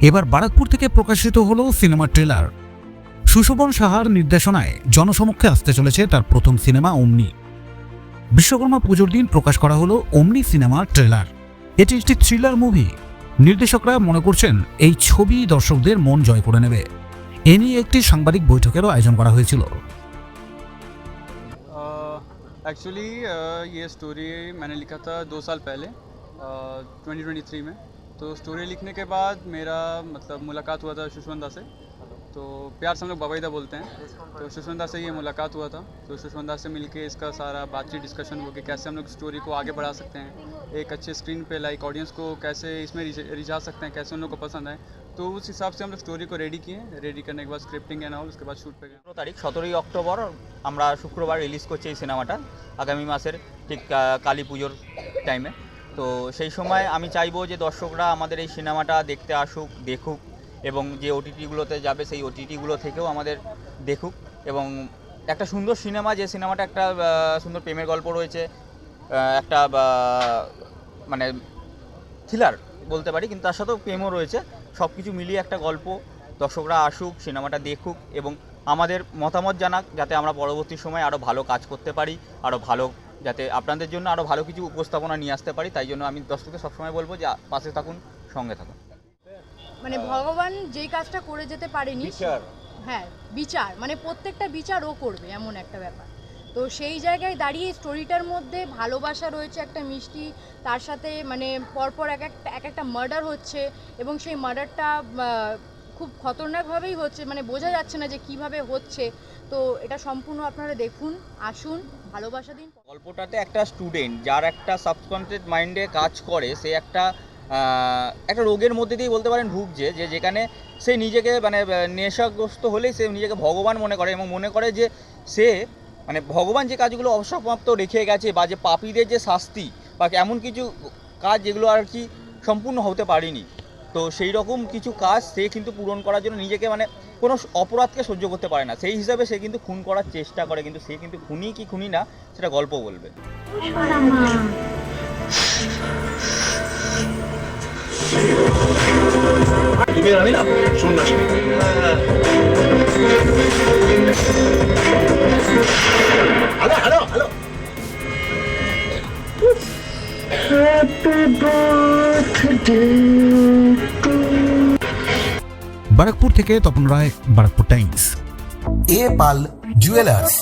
এবার বারাকপুর থেকে প্রকাশিত হলো সিনেমা ট্রেলার সুশোভন সাহার নির্দেশনায় জনসমক্ষে আসতে চলেছে তার প্রথম সিনেমা অমনি বিশ্বকর্মা পুজোর দিন প্রকাশ করা হলো অমনি সিনেমার ট্রেলার এটি একটি থ্রিলার মুভি নির্দেশকরা মনে করছেন এই ছবি দর্শকদের মন জয় করে নেবে এ নিয়ে একটি সাংবাদিক বৈঠকেরও আয়োজন করা হয়েছিল एक्चुअली ये स्टोरी मैंने लिखा था दो साल पहले ट्वेंटी ट्वेंटी थ्री में तो स्टोरी लिखने के बाद मेरा मतलब मुलाकात हुआ था सुष्वंदा से तो प्यार से हम लोग बबैदा बोलते हैं तो सुष्वंदा से ये मुलाकात हुआ था तो सुष्वंदा से मिलके इसका सारा बातचीत डिस्कशन हो कि कैसे हम लोग स्टोरी को आगे बढ़ा सकते हैं एक अच्छे स्क्रीन पे लाइक ऑडियंस को कैसे इसमें रिझ- रिझा सकते हैं कैसे उन लोग को पसंद आए तो उस हिसाब से हम लोग स्टोरी को रेडी किए रेडी करने के बाद स्क्रिप्टिंग एंड ऑल उसके बाद शूट पे गए সতেরো তারিখ সতেরোই অক্টোবর আমরা শুক্রবার রিলিজ করছি এই সিনেমাটা আগামী মাসের ঠিক আহ, কালী পুজোর টাইমে তো সেই সময় আমি চাইব যে দর্শকরা আমাদের এই সিনেমাটা দেখতে আসুক, দেখুক এবং যে ওটিটিগুলোতে যাবে সেই ওটিটিগুলো থেকেও আমাদের দেখুক এবং একটা সুন্দর সিনেমা, যে সিনেমাটা একটা সুন্দর প্রেমের গল্প রয়েছে একটা মানে থ্রিলার বলতে পারি, কিন্তু তার সাথেও প্রেমও রয়েছে। সব কিছু মিলিয়ে একটা গল্প, দর্শকরা আসুক, সিনেমাটা দেখুক এবং আমাদের মতামত জানাক, যাতে আমরা পরবর্তী সময় আরও ভালো কাজ করতে পারি আরও ভালো যাতে আপনাদের জন্য আরও ভালো কিছু উপস্থাপনা নিয়ে আসতে পারি তাই জন্য আমি দর্শককে সবসময় বলব যে পাশে থাকুন সঙ্গে থাকুন। মানে ভগবান যেই কাজটা করে যেতে পারেনি হ্যাঁ বিচার মানে প্রত্যেকটা বিচার ও করবে এমন একটা ব্যাপার। তো সেই জায়গায় দাঁড়িয়ে স্টোরিটার মধ্যে ভালোবাসা রয়েছে একটা মিষ্টি তার সাথে মানে পরপর এক একটা এক একটা মার্ডার হচ্ছে এবং সেই মার্ডারটা খুব খতরনাকভাবেই হচ্ছে মানে বোঝা যাচ্ছে না যে কীভাবে হচ্ছে। তো এটা সম্পূর্ণ আপনারা দেখুন, আসুন, ভালোবাসা দিন। গল্পটাতে একটা স্টুডেন্ট যার একটা সাবকনসিয়াস মাইন্ডে কাজ করে, সে একটা একটা রোগের মধ্যে দিয়ে বলতে পারেন ভুগছে, যে যেখানে সে নিজেকে মানে নেশাগ্রস্ত হলেই সে নিজেকে ভগবান মনে করে এবং মনে করে যে সে মানে ভগবান যে কাজগুলো অসমাপ্ত রেখে গেছে বা যে পাপীদের যে শাস্তি বা এমন কিছু কাজ যেগুলো আর কি সম্পূর্ণ হতে পারেনি, তো সেই রকম কিছু কাজ সে কিন্তু পূরণ করার জন্য নিজেকে মানে কোনো অপরাধকে সহ্য করতে পারে না। সেই হিসাবে সে কিন্তু খুন করার চেষ্টা করে কিন্তু সে কিন্তু খুনি কি খুনি না সেটা গল্প বলবে। তুমি না। সন্ন্যাসী হ্যালো হ্যালো। হ্যালো বারাকপুর থেকে Tapan Roy, Barrackpore Times. A Pal jewellers,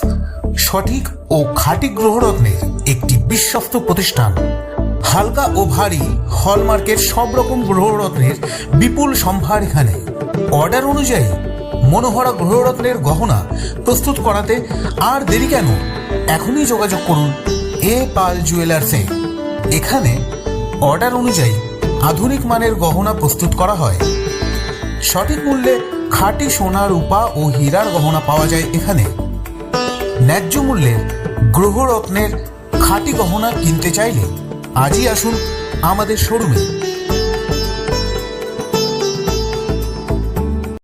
সঠিক ও খাঁটি গ্রহরত্নের একটি বিশ্বস্ত প্রতিষ্ঠান। হালকা ও ভারী হলমার্কের সব রকম গ্রহরত্নের বিপুল সম্ভার এখানে। অর্ডার অনুযায়ী মনোহরা গ্রহরত্নের গহনা প্রস্তুত করাতে আর দেরি কেন? এখনই যোগাযোগ করুন এ পাল জুয়েলার্সে। এখানে অর্ডার অনুযায়ী আধুনিক মানের গহনা প্রস্তুত করা হয়। সঠিক মূল্যে খাঁটি সোনা রূপা ও হীরার গহনা পাওয়া যায় এখানে। ন্যায্য মূল্যের গ্রহরত্নের খাঁটি গহনা কিনতে চাইলে আজই আসুন আমাদের শোরুমে।